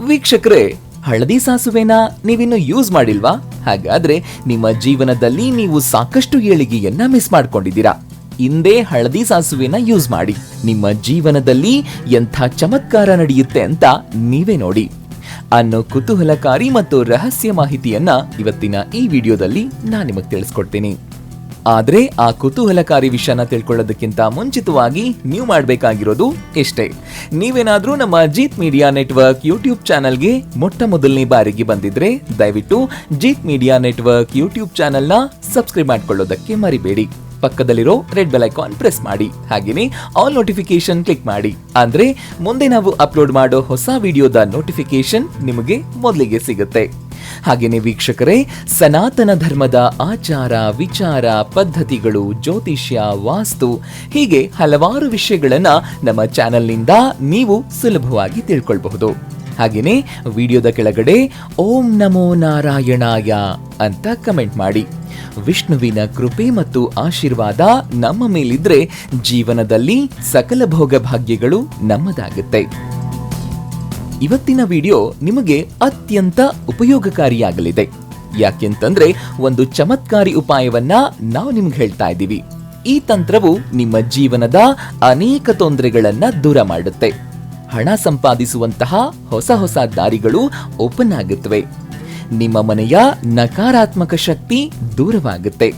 ವೀಕ್ಷಕರೇ, ಹಳದಿ ಸಾಸುವೆನ ನೀವಿನ್ನು ಯೂಸ್ ಮಾಡಿಲ್ವಾ? ಹಾಗಾದ್ರೆ ನಿಮ್ಮ ಜೀವನದಲ್ಲಿ ನೀವು ಸಾಕಷ್ಟು ಏಳಿಗೆಯನ್ನ ಮಿಸ್ ಮಾಡ್ಕೊಂಡಿದ್ದೀರಾ. ಇಂದೇ ಹಳದಿ ಸಾಸುವೆನ ಯೂಸ್ ಮಾಡಿ. ನಿಮ್ಮ ಜೀವನದಲ್ಲಿ ಎಂಥ ಚಮತ್ಕಾರ ನಡೆಯುತ್ತೆ ಅಂತ ನೀವೇ ನೋಡಿ. ಅನ್ನೋ ಕುತೂಹಲಕಾರಿ ಮತ್ತು ರಹಸ್ಯ ಮಾಹಿತಿಯನ್ನ ಇವತ್ತಿನ ಈ ವಿಡಿಯೋದಲ್ಲಿ ನಾನು ನಿಮಗೆ ತಿಳಿಸ್ಕೊಡ್ತೀನಿ. ಆದ್ರೆ ಆ ಕುತೂಹಲಕಾರಿ ವಿಷಯನ ತಿಳ್ಕೊಳ್ಳೋದಕ್ಕಿಂತ ಮುಂಚಿತವಾಗಿ ನೀವು ಮಾಡಬೇಕಾಗಿರೋದು ಇಷ್ಟೇ. ನೀವೇನಾದರೂ ನಮ್ಮ ಜೀತ್ ಮೀಡಿಯಾ ನೆಟ್ವರ್ಕ್ ಯೂಟ್ಯೂಬ್ ಚಾನಲ್ಗೆ ಮೊಟ್ಟ ಮೊದಲನೇ ಬಾರಿಗೆ ಬಂದಿದ್ರೆ ದಯವಿಟ್ಟು ಜೀತ್ ಮೀಡಿಯಾ ನೆಟ್ವರ್ಕ್ ಯೂಟ್ಯೂಬ್ ಚಾನಲ್ನ ಸಬ್ಸ್ಕ್ರೈಬ್ ಮಾಡ್ಕೊಳ್ಳೋದಕ್ಕೆ ಮರಿಬೇಡಿ. ಪಕ್ಕದಲ್ಲಿರೋ ರೆಡ್ ಬೆಲ್ ಐಕಾನ್ ಪ್ರೆಸ್ ಮಾಡಿ. ಹಾಗೆಯೇ ಆಲ್ ನೋಟಿಫಿಕೇಶನ್ ಕ್ಲಿಕ್ ಮಾಡಿ. ಅಂದ್ರೆ ಮುಂದೆ ನಾವು ಅಪ್ಲೋಡ್ ಮಾಡೋ ಹೊಸ ವಿಡಿಯೋದ ನೋಟಿಫಿಕೇಶನ್ ನಿಮಗೆ ಮೊದಲಿಗೆ ಸಿಗುತ್ತೆ. ಹಾಗೇನೆ ವೀಕ್ಷಕರೇ, ಸನಾತನ ಧರ್ಮದ ಆಚಾರ, ವಿಚಾರ, ಪದ್ಧತಿಗಳು, ಜ್ಯೋತಿಷ್ಯ, ವಾಸ್ತು, ಹೀಗೆ ಹಲವಾರು ವಿಷಯಗಳನ್ನು ನಮ್ಮ ಚಾನೆಲ್ನಿಂದ ನೀವು ಸುಲಭವಾಗಿ ತಿಳ್ಕೊಳ್ಬಹುದು. ಹಾಗೆಯೇ ವಿಡಿಯೋದ ಕೆಳಗಡೆ ಓಂ ನಮೋ ನಾರಾಯಣಾಯ ಅಂತ ಕಮೆಂಟ್ ಮಾಡಿ. ವಿಷ್ಣುವಿನ ಕೃಪೆ ಮತ್ತು ಆಶೀರ್ವಾದ ನಮ್ಮ ಮೇಲಿದ್ರೆ ಜೀವನದಲ್ಲಿ ಸಕಲ ಭೋಗ ಭಾಗ್ಯಗಳು ನಮ್ಮದಾಗುತ್ತೆ. ಇವತ್ತಿನ ವಿಡಿಯೋ ನಿಮಗೆ ಅತ್ಯಂತ ಉಪಯೋಗಕಾರಿಯಾಗಲಿದೆ. ಯಾಕೆಂತಂದ್ರೆ ಒಂದು ಚಮತ್ಕಾರಿ ಉಪಾಯವನ್ನ ನಾವು ನಿಮ್ಗೆ ಹೇಳ್ತಾ ಇದ್ದೀವಿ. ಈ ತಂತ್ರವು ನಿಮ್ಮ ಜೀವನದ ಅನೇಕ ತೊಂದರೆಗಳನ್ನ ದೂರ ಮಾಡುತ್ತೆ. ಹಣ ಸಂಪಾದಿಸುವಂತಹ ಹೊಸ ಹೊಸ ದಾರಿಗಳು ಓಪನ್ ಆಗುತ್ತವೆ. ನಿಮ್ಮ ಮನೆಯ ನಕಾರಾತ್ಮಕ ಶಕ್ತಿ ದೂರವಾಗುತ್ತೆ.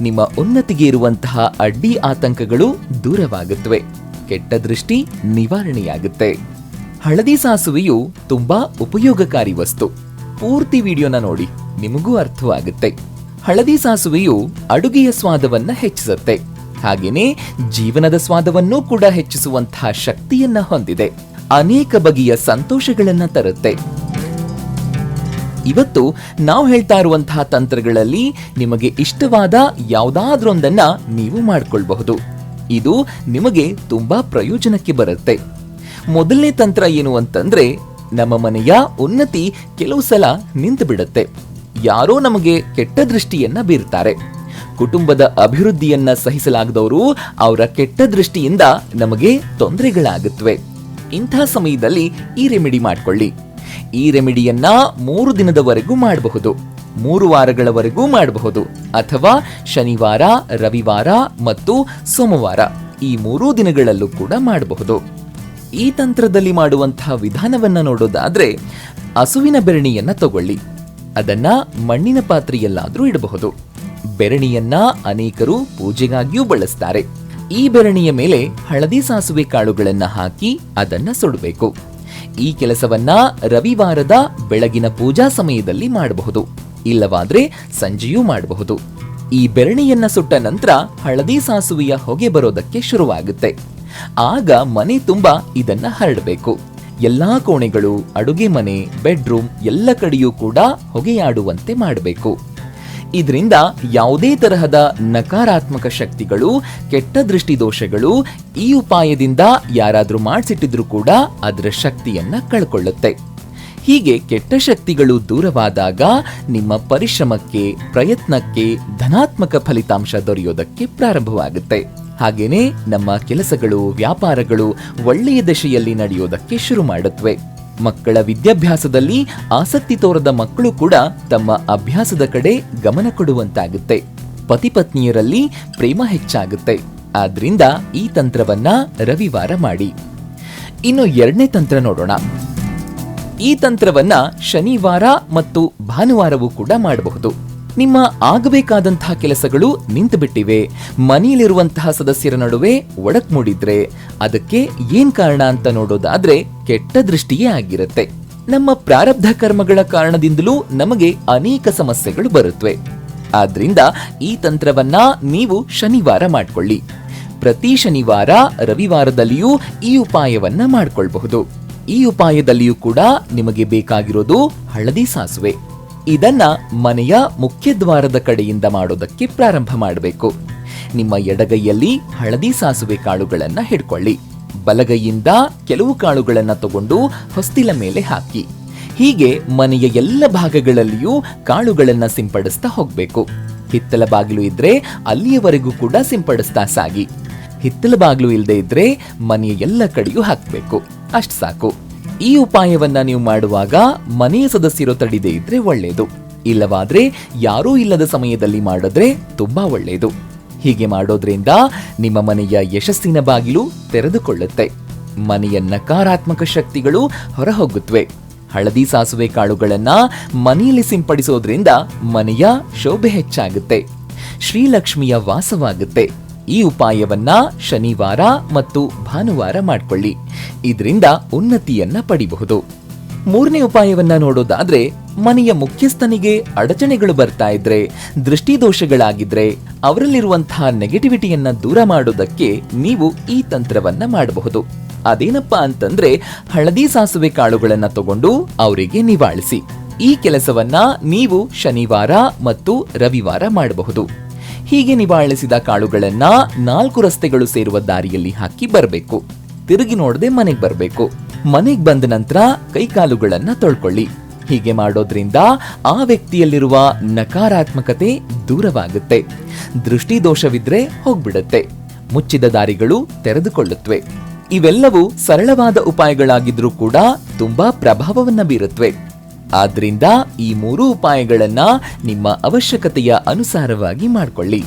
ನಿಮ್ಮ ಉನ್ನತಿಗೆ ಇರುವಂತಹ ಅಡ್ಡಿ ಆತಂಕಗಳು ದೂರವಾಗುತ್ತವೆ. ಕೆಟ್ಟ ದೃಷ್ಟಿ ನಿವಾರಣೆಯಾಗುತ್ತೆ. ಹಳದಿ ಸಾಸುವೆಯು ತುಂಬಾ ಉಪಯೋಗಕಾರಿ ವಸ್ತು. ಪೂರ್ತಿ ವಿಡಿಯೋನ ನೋಡಿ, ನಿಮಗೂ ಅರ್ಥವಾಗುತ್ತೆ. ಹಳದಿ ಸಾಸುವೆಯು ಅಡುಗೆಯ ಸ್ವಾದವನ್ನ ಹೆಚ್ಚಿಸುತ್ತೆ. ಹಾಗೇನೆ ಜೀವನದ ಸ್ವಾದವನ್ನೂ ಕೂಡ ಹೆಚ್ಚಿಸುವಂತಹ ಶಕ್ತಿಯನ್ನ ಹೊಂದಿದೆ. ಅನೇಕ ಬಗೆಯ ಸಂತೋಷಗಳನ್ನ ತರುತ್ತೆ. ಇವತ್ತು ನಾವು ಹೇಳ್ತಾ ಇರುವಂತಹ ತಂತ್ರಗಳಲ್ಲಿ ನಿಮಗೆ ಇಷ್ಟವಾದ ಯಾವುದಾದ್ರೊಂದನ್ನ ನೀವು ಮಾಡ್ಕೊಳ್ಬಹುದು. ಇದು ನಿಮಗೆ ತುಂಬಾ ಪ್ರಯೋಜನಕ್ಕೆ ಬರುತ್ತೆ. ಮೊದಲನೇ ತಂತ್ರ ಏನು ಅಂತಂದ್ರೆ ನಮ್ಮ ಮನೆಯ ಉನ್ನತಿ ಕೆಲವು ಸಲ ನಿಂತು ಬಿಡುತ್ತೆ ಯಾರೋ ನಮಗೆ ಕೆಟ್ಟ ದೃಷ್ಟಿಯನ್ನ ಬೀರ್ತಾರೆ. ಕುಟುಂಬದ ಅಭಿವೃದ್ಧಿಯನ್ನ ಸಹಿಸಲಾಗದವರು ಅವರ ಕೆಟ್ಟ ದೃಷ್ಟಿಯಿಂದ ನಮಗೆ ತೊಂದರೆಗಳಾಗುತ್ತವೆ. ಇಂಥ ಸಮಯದಲ್ಲಿ ಈ ರೆಮಿಡಿ ಮಾಡ್ಕೊಳ್ಳಿ. ಈ ರೆಮಿಡಿಯನ್ನ ಮೂರು ದಿನದವರೆಗೂ ಮಾಡಬಹುದು. ಮೂರು ವಾರಗಳವರೆಗೂ ಮಾಡಬಹುದು. ಅಥವಾ ಶನಿವಾರ, ರವಿವಾರ ಮತ್ತು ಸೋಮವಾರ ಈ ಮೂರೂ ದಿನಗಳಲ್ಲೂ ಕೂಡ ಮಾಡಬಹುದು. ಈ ತಂತ್ರದಲ್ಲಿ ಮಾಡುವಂತಹ ವಿಧಾನವನ್ನು ನೋಡೋದಾದ್ರೆ ಹಸುವಿನ ಬೆರಣಿಯನ್ನ ತಗೊಳ್ಳಿ. ಅದನ್ನ ಮಣ್ಣಿನ ಪಾತ್ರೆಯಲ್ಲಾದ್ರೂ ಇಡಬಹುದು. ಬೆರಣಿಯನ್ನ ಅನೇಕರು ಪೂಜೆಗಾಗಿಯೂ ಬಳಸ್ತಾರೆ. ಈ ಬೆರಣಿಯ ಮೇಲೆ ಹಳದಿ ಸಾಸುವೆ ಕಾಳುಗಳನ್ನ ಹಾಕಿ ಅದನ್ನ ಸುಡಬೇಕು. ಈ ಕೆಲಸವನ್ನ ರವಿವಾರದ ಬೆಳಗಿನ ಪೂಜಾ ಸಮಯದಲ್ಲಿ ಮಾಡಬಹುದು. ಇಲ್ಲವಾದ್ರೆ ಸಂಜೆಯೂ ಮಾಡಬಹುದು. ಈ ಬೆರಣಿಯನ್ನ ಸುಟ್ಟ ನಂತರ ಹಳದಿ ಸಾಸುವೆಯ ಹೊಗೆ ಬರೋದಕ್ಕೆ ಶುರುವಾಗುತ್ತೆ. ಆಗ ಮನೆ ತುಂಬಾ ಇದನ್ನ ಹರಡಬೇಕು. ಎಲ್ಲಾ ಕೋಣೆಗಳು, ಅಡುಗೆ ಮನೆ, ಬೆಡ್ರೂಮ್ ಎಲ್ಲ ಕಡೆಯೂ ಕೂಡ ಹೊಗೆಯಾಡುವಂತೆ ಮಾಡಬೇಕು. ಇದರಿಂದ ಯಾವುದೇ ತರಹದ ನಕಾರಾತ್ಮಕ ಶಕ್ತಿಗಳು, ಕೆಟ್ಟ ದೃಷ್ಟಿ ದೋಷಗಳು ಈ ಉಪಾಯದಿಂದ ಯಾರಾದರೂ ಮಾಡಿಸಿಟ್ಟಿದ್ರು ಕೂಡ ಅದರ ಶಕ್ತಿಯನ್ನ ಕಳ್ಕೊಳ್ಳುತ್ತೆ. ಹೀಗೆ ಕೆಟ್ಟ ಶಕ್ತಿಗಳು ದೂರವಾದಾಗ ನಿಮ್ಮ ಪರಿಶ್ರಮಕ್ಕೆ, ಪ್ರಯತ್ನಕ್ಕೆ ಧನಾತ್ಮಕ ಫಲಿತಾಂಶ ದೊರೆಯೋದಕ್ಕೆ ಪ್ರಾರಂಭವಾಗುತ್ತೆ. ಹಾಗೇನೆ ನಮ್ಮ ಕೆಲಸಗಳು, ವ್ಯಾಪಾರಗಳು ಒಳ್ಳೆಯ ದಶೆಯಲ್ಲಿ ನಡೆಯೋದಕ್ಕೆ ಶುರು ಮಾಡುತ್ತವೆ. ಮಕ್ಕಳ ವಿದ್ಯಾಭ್ಯಾಸದಲ್ಲಿ ಆಸಕ್ತಿ ತೋರದ ಮಕ್ಕಳು ಕೂಡ ತಮ್ಮ ಅಭ್ಯಾಸದ ಕಡೆ ಗಮನ ಕೊಡುವಂತಾಗುತ್ತೆ. ಪತಿ ಪತ್ನಿಯರಲ್ಲಿ ಪ್ರೇಮ ಹೆಚ್ಚಾಗುತ್ತೆ. ಆದ್ರಿಂದ ಈ ತಂತ್ರವನ್ನ ರವಿವಾರ ಮಾಡಿ. ಇನ್ನು ಎರಡನೇ ತಂತ್ರ ನೋಡೋಣ. ಈ ತಂತ್ರವನ್ನ ಶನಿವಾರ ಮತ್ತು ಭಾನುವಾರವೂ ಕೂಡ ಮಾಡಬಹುದು. ನಿಮ್ಮ ಆಗಬೇಕಾದಂತಹ ಕೆಲಸಗಳು ನಿಂತು ಬಿಟ್ಟಿವೆ ಮನೆಯಲ್ಲಿರುವಂತಹ ಸದಸ್ಯರ ನಡುವೆ ಒಡಕ್ ಮೂಡಿದ್ರೆ ಅದಕ್ಕೆ ಏನ್ ಕಾರಣ ಅಂತ ನೋಡೋದಾದ್ರೆ ಕೆಟ್ಟ ದೃಷ್ಟಿಯೇ ಆಗಿರುತ್ತೆ. ನಮ್ಮ ಪ್ರಾರಬ್ಧ ಕರ್ಮಗಳ ಕಾರಣದಿಂದಲೂ ನಮಗೆ ಅನೇಕ ಸಮಸ್ಯೆಗಳು ಬರುತ್ತವೆ ಆದ್ರಿಂದ ಈ ತಂತ್ರವನ್ನ ನೀವು ಶನಿವಾರ ಮಾಡ್ಕೊಳ್ಳಿ. ಪ್ರತಿ ಶನಿವಾರ, ರವಿವಾರದಲ್ಲಿಯೂ ಈ ಉಪಾಯವನ್ನ ಮಾಡಿಕೊಳ್ಬಹುದು. ಈ ಉಪಾಯದಲ್ಲಿಯೂ ಕೂಡ ನಿಮಗೆ ಬೇಕಾಗಿರೋದು ಹಳದಿ ಸಾಸುವೆ. ಇದನ್ನ ಮನೆಯ ಮುಖ್ಯದ್ವಾರದ ಕಡೆಯಿಂದ ಮಾಡೋದಕ್ಕೆ ಪ್ರಾರಂಭ ಮಾಡಬೇಕು. ನಿಮ್ಮ ಎಡಗೈಯಲ್ಲಿ ಹಳದಿ ಸಾಸುವೆ ಕಾಳುಗಳನ್ನು ಹಿಡ್ಕೊಳ್ಳಿ. ಬಲಗೈಯಿಂದ ಕೆಲವು ಕಾಳುಗಳನ್ನು ತಗೊಂಡು ಹೊಸ್ತಿಲ ಮೇಲೆ ಹಾಕಿ. ಹೀಗೆ ಮನೆಯ ಎಲ್ಲ ಭಾಗಗಳಲ್ಲಿಯೂ ಕಾಳುಗಳನ್ನು ಸಿಂಪಡಿಸ್ತಾ ಹೋಗಬೇಕು. ಹಿತ್ತಲ ಬಾಗಿಲು ಇದ್ರೆ ಅಲ್ಲಿಯವರೆಗೂ ಕೂಡ ಸಿಂಪಡಿಸ್ತಾ ಸಾಗಿ. ಹಿತ್ತಲ ಬಾಗಿಲು ಇಲ್ಲದೆ ಇದ್ರೆ ಮನೆಯ ಎಲ್ಲ ಕಡೆಯೂ ಹಾಕ್ಬೇಕು. ಅಷ್ಟು ಸಾಕು. ಈ ಉಪಾಯವನ್ನ ನೀವು ಮಾಡುವಾಗ ಮನೆಯ ಸದಸ್ಯರು ತಡಿದೇ ಇದ್ರೆ ಒಳ್ಳೆಯದು ಇಲ್ಲವಾದ್ರೆ ಯಾರೂ ಇಲ್ಲದ ಸಮಯದಲ್ಲಿ ಮಾಡಿದ್ರೆ ತುಂಬಾ ಒಳ್ಳೆಯದು ಹೀಗೆ ಮಾಡೋದ್ರಿಂದ ನಿಮ್ಮ ಮನೆಯ ಯಶಸ್ಸಿನ ಬಾಗಿಲು ತೆರೆದುಕೊಳ್ಳುತ್ತೆ. ಮನೆಯ ನಕಾರಾತ್ಮಕ ಶಕ್ತಿಗಳು ಹೊರಹೋಗುತ್ತವೆ ಹಳದಿ ಸಾಸುವೆ ಕಾಳುಗಳನ್ನ ಮನೆಯಲ್ಲಿ ಸಿಂಪಡಿಸೋದ್ರಿಂದ ಮನೆಯ ಶೋಭೆ ಹೆಚ್ಚಾಗುತ್ತೆ. ಶ್ರೀಲಕ್ಷ್ಮಿಯ ವಾಸವಾಗುತ್ತೆ. ಈ ಉಪಾಯವನ್ನ ಶನಿವಾರ ಮತ್ತು ಭಾನುವಾರ ಮಾಡ್ಕೊಳ್ಳಿ. ಇದರಿಂದ ಉನ್ನತಿಯನ್ನ ಪಡಿಬಹುದು. ಮೂರನೇ ಉಪಾಯವನ್ನ ನೋಡೋದಾದ್ರೆ, ಮನೆಯ ಮುಖ್ಯಸ್ಥನಿಗೆ ಅಡಚಣೆಗಳು ಬರ್ತಾ ಇದ್ರೆ, ದೃಷ್ಟಿದೋಷಗಳಾಗಿದ್ರೆ, ಅವರಲ್ಲಿರುವಂತಹ ನೆಗೆಟಿವಿಟಿಯನ್ನ ದೂರ ಮಾಡೋದಕ್ಕೆ ನೀವು ಈ ತಂತ್ರವನ್ನ ಮಾಡಬಹುದು. ಅದೇನಪ್ಪ ಅಂತಂದ್ರೆ, ಹಳದಿ ಸಾಸುವೆ ಕಾಳುಗಳನ್ನ ತಗೊಂಡು ಅವರಿಗೆ ನಿವಾಳಿಸಿ. ಈ ಕೆಲಸವನ್ನ ನೀವು ಶನಿವಾರ ಮತ್ತು ರವಿವಾರ ಮಾಡಬಹುದು. ಹೀಗೆ ನಿವಾಳಿಸಿದ ಕಾಳುಗಳನ್ನ ನಾಲ್ಕು ರಸ್ತೆಗಳು ಸೇರುವ ದಾರಿಯಲ್ಲಿ ಹಾಕಿ ಬರಬೇಕು. ತಿರುಗಿ ನೋಡದೆ ಮನೆಗೆ ಬರಬೇಕು. ಮನೆಗೆ ಬಂದ ನಂತರ ಕೈಕಾಲುಗಳನ್ನ ತೊಳ್ಕೊಳ್ಳಿ. ಹೀಗೆ ಮಾಡೋದ್ರಿಂದ ಆ ವ್ಯಕ್ತಿಯಲ್ಲಿರುವ ನಕಾರಾತ್ಮಕತೆ ದೂರವಾಗುತ್ತೆ. ದೃಷ್ಟಿದೋಷವಿದ್ರೆ ಹೋಗ್ಬಿಡುತ್ತೆ. ಮುಚ್ಚಿದ ದಾರಿಗಳು ತೆರೆದುಕೊಳ್ಳುತ್ತವೆ ಇವೆಲ್ಲವೂ ಸರಳವಾದ ಉಪಾಯಗಳಾಗಿದ್ರೂ ಕೂಡ ತುಂಬಾ ಪ್ರಭಾವವನ್ನ ಬೀರುತ್ತವೆ ಆದ್ರಿಂದ ಈ ಮೂರು ಉಪಾಯಗಳನ್ನ ನಿಮ್ಮ ಅವಶ್ಯಕತೆಯ ಅನುಸಾರವಾಗಿ ಮಾಡಿಕೊಳ್ಳಿ.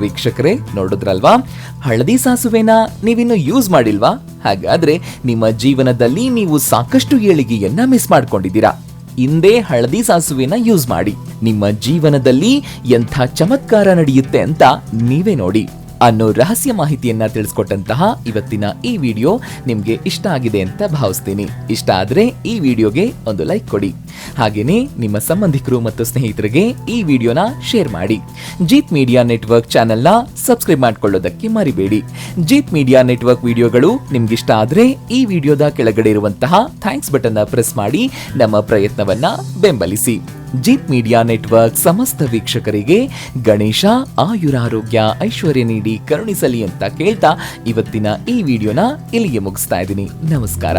ವೀಕ್ಷಕರೇ, ನೋಡಿದ್ರಲ್ವಾ? ಹಳದಿ ಸಾಸುವೆನ ನೀವಿನ್ನು ಯೂಸ್ ಮಾಡಿಲ್ವಾ? ಹಾಗಾದ್ರೆ ನಿಮ್ಮ ಜೀವನದಲ್ಲಿ ನೀವು ಸಾಕಷ್ಟು ಏಳಿಗೆಯನ್ನ ಮಿಸ್ ಮಾಡ್ಕೊಂಡಿದ್ದೀರಾ. ಹಿಂದೆ ಹಳದಿ ಸಾಸುವೆನ ಯೂಸ್ ಮಾಡಿ. ನಿಮ್ಮ ಜೀವನದಲ್ಲಿ ಎಂಥ ಚಮತ್ಕಾರ ನಡೆಯುತ್ತೆ ಅಂತ ನೀವೇ ನೋಡಿ. ಅನ್ನೋ ರಹಸ್ಯ ಮಾಹಿತಿಯನ್ನ ತಿಳಿಸ್ಕೊಟ್ಟಂತಹ ಇವತ್ತಿನ ಈ ವಿಡಿಯೋ ನಿಮ್ಗೆ ಇಷ್ಟ ಆಗಿದೆ ಅಂತ ಭಾವಿಸ್ತೀನಿ. ಇಷ್ಟ ಆದ್ರೆ ಈ ವಿಡಿಯೋಗೆ ಒಂದು ಲೈಕ್ ಕೊಡಿ. ಹಾಗೇನೇ ನಿಮ್ಮ ಸಂಬಂಧಿಕರು ಮತ್ತು ಸ್ನೇಹಿತರಿಗೆ ಈ ವಿಡಿಯೋನ ಶೇರ್ ಮಾಡಿ. ಜೀತ್ ಮೀಡಿಯಾ ನೆಟ್ವರ್ಕ್ ಚಾನೆಲ್ನ ಸಬ್ಸ್ಕ್ರೈಬ್ ಮಾಡ್ಕೊಳ್ಳೋದಕ್ಕೆ ಮರಿಬೇಡಿ. ಜೀತ್ ಮೀಡಿಯಾ ನೆಟ್ವರ್ಕ್ ವಿಡಿಯೋಗಳು ನಿಮ್ಗಿಷ್ಟ ಆದ್ರೆ ಈ ವಿಡಿಯೋದ ಕೆಳಗಡೆ ಇರುವಂತಹ ಥ್ಯಾಂಕ್ಸ್ ಬಟನ್ ಪ್ರೆಸ್ ಮಾಡಿ ನಮ್ಮ ಪ್ರಯತ್ನವನ್ನ ಬೆಂಬಲಿಸಿ. ಜೀತ್ ಮೀಡಿಯಾ ನೆಟ್ವರ್ಕ್ ಸಮಸ್ತ ವೀಕ್ಷಕರಿಗೆ ಗಣೇಶ ಆಯುರಾರೋಗ್ಯ ಐಶ್ವರ್ಯ ನೀಡಿ ಕರುಣಿಸಲಿ ಅಂತ ಕೇಳ್ತಾ ಇವತ್ತಿನ ಈ ವಿಡಿಯೋನ ಇಲ್ಲಿಗೆ ಮುಗಿಸ್ತಾ ಇದ್ದೀನಿ. ನಮಸ್ಕಾರ.